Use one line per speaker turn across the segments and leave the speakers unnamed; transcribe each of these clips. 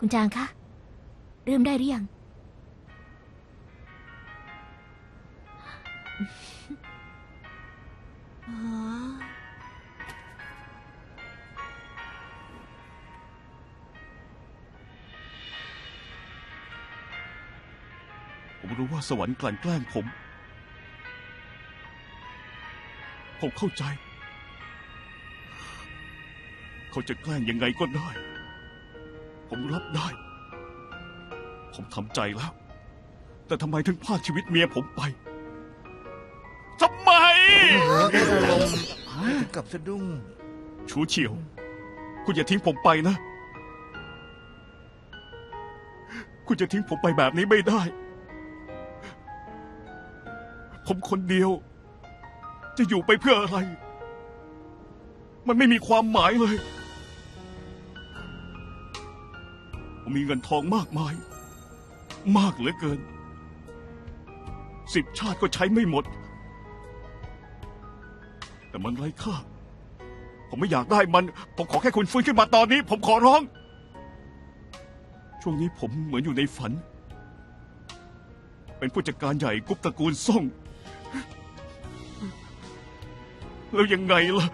คุณจางคะ เริ่มได้หรือยัง อ๋อ
ผมรู้ว่าสวรรค์กลั่นแกล้งผม ผมเข้าใจ เขาจะแกล้งยังไงก็ได้ ผมรับได้ ผมทำใจแล้ว แต่ทำไมถึงพลาดชีวิตเมียผมไปทำไม
ถึงกับสะดุ้ง
ชูเฉียว คุณอย่าทิ้งผมไปนะ คุณจะทิ้งผมไปแบบนี้ไม่ได้ ผมคนเดียว จะอยู่ไปเพื่ออะไร มันไม่มีความหมายเลย ผมมีเงินทองมากมาย มากเหลือเกิน สิบชาติก็ใช้ไม่หมด แต่มันไร้ค่า ผมไม่อยากได้มัน ผมขอแค่คุณฟื้นขึ้นมาตอนนี้ ผมขอร้อง ช่วงนี้ผมเหมือนอยู่ในฝัน เป็นผู้จัดการใหญ่กุ๊ปตระกูลส่ง แล้วยังไงล่ะ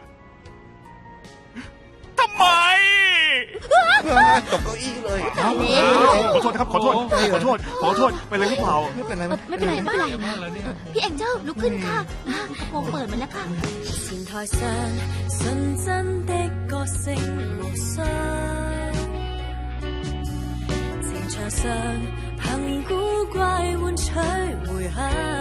ตกเก้าอี้เลย
ขอโทษนะครับ ขอโทษ ขอโทษ ขอโทษ ไปเลยหรือเปล่า
ไม่เป็นไร
เอ่อไม่เป็นไรไม่เป็นไรพี่แองเจิลลุกขึ้นค่ะอ่ากระโปรงเปิดมาแล้วค่ะ
前台上纯真的歌声无双，情场上凭古怪换取回响。